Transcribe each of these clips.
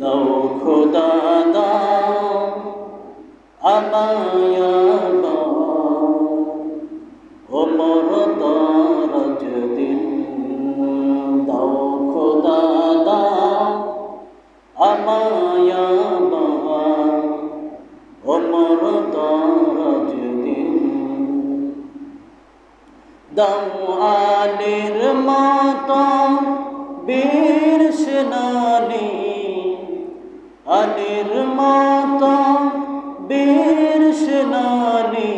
দাও, খোদা দাও, আমায়া ও মর দরজ দিন দাও, খোদা দাও, আমায়া ও মর দরজ দিন দাও, আলের মাতা বীর আলের মাতা বীর সেনানী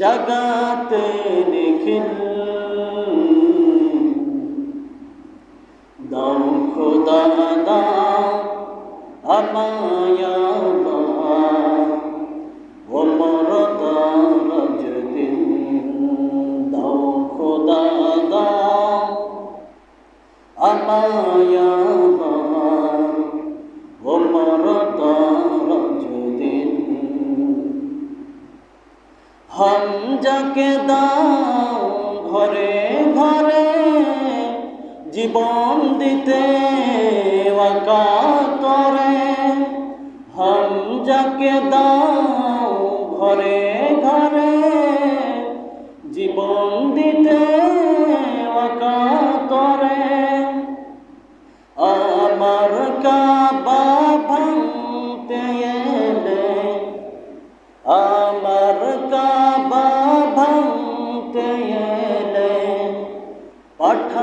জগাতে নিখিল। দাও খোদা দাও আমায়া আমায়া হম যাকে দাও ঘরে ঘরে জীবন দিতে ওয়াকাতরে হম যাকে দাও ঘরে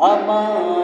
Amar.